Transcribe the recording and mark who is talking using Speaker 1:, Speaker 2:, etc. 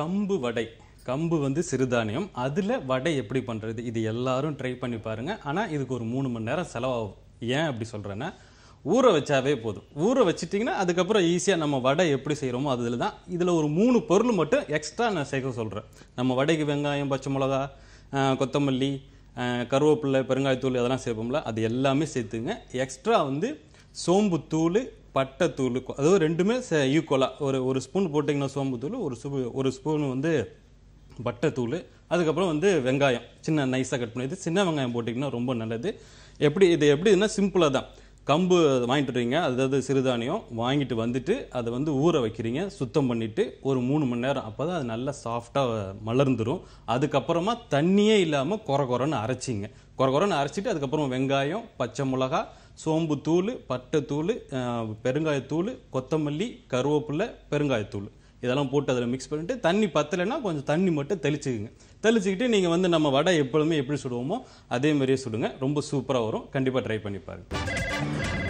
Speaker 1: கம்பு வடை. கம்பு வந்து சிறுதானியம். அதில் வடை எப்படி பண்ணுறது இது எல்லாரும் ட்ரை பண்ணி பாருங்கள் ஆனால் இதுக்கு ஒரு மூணு மணி நேரம் செலவாகும். ஏன் அப்படி சொல்கிறேன்னா ஊற வச்சாவே போதும். ஊற வச்சிட்டிங்கன்னா அதுக்கப்புறம் ஈஸியாக நம்ம வடை எப்படி செய்கிறோமோ அதில் தான் இதில் ஒரு மூணு பொருள் மட்டும் எக்ஸ்ட்ரா நான் சேர்க்க சொல்கிறேன் நம்ம வடைக்கு வெங்காயம் பச்சை மிளகா கொத்தமல்லி ஆஹ், கருவேப்பிலை பெருங்காயத்தூள் அதெல்லாம் சேர்ப்போம்ல. அது எல்லாமே சேர்த்துங்க. எக்ஸ்ட்ரா வந்து பட்டைத்தூள் அதாவது ரெண்டுமே ஈக்குவலாக ஒரு ஒரு ஸ்பூன் போட்டிங்கன்னா சோம்புத்தூள் ஒரு ஸ்பூ ஒரு ஸ்பூன் வந்து பட்டைத்தூள். அதுக்கப்புறம் வந்து வெங்காயம் சின்ன நைஸாக கட் பண்ணி சின்ன வெங்காயம் போட்டிங்கன்னா ரொம்ப நல்லது. எப்படி இது எப்படின்னா சிம்பிளாக தான். கம்பு வாங்கிட்டு வரீங்க அதாவது சிறுதானியம் வாங்கிட்டு வந்துட்டு அதை வந்து ஊற வைக்கிறீங்க சுத்தம் பண்ணிவிட்டு ஒரு மூணு மணி நேரம் அப்போ தான் அது நல்லா சாஃப்டாக மலர்ந்துடும் அதுக்கப்புறமா தண்ணியே இல்லாமல் கொர குறைன்னு அரைச்சிங்க. கொர குறைன்னு அரைச்சிட்டு அதுக்கப்புறம் வெங்காயம் பச்சை மிளகா சோம்பு தூள் பட்டைத்தூள் பெருங்காயத்தூள் கொத்தமல்லி கருவேப்பிலை பெருங்காயத்தூள் இதெல்லாம் போட்டு அதில் மிக்ஸ் பண்ணிட்டு தண்ணி பத்தலைன்னா கொஞ்சம் தண்ணி மட்டும் தெளிச்சுக்குங்க. தெளிச்சுக்கிட்டு நீங்கள் வந்து நம்ம வடை எப்பொழுதுமே எப்படி சுடுவோமோ அதே மாதிரியே சுடுங்க. ரொம்ப சூப்பராக வரும். கண்டிப்பாக ட்ரை பண்ணி பாருங்கள்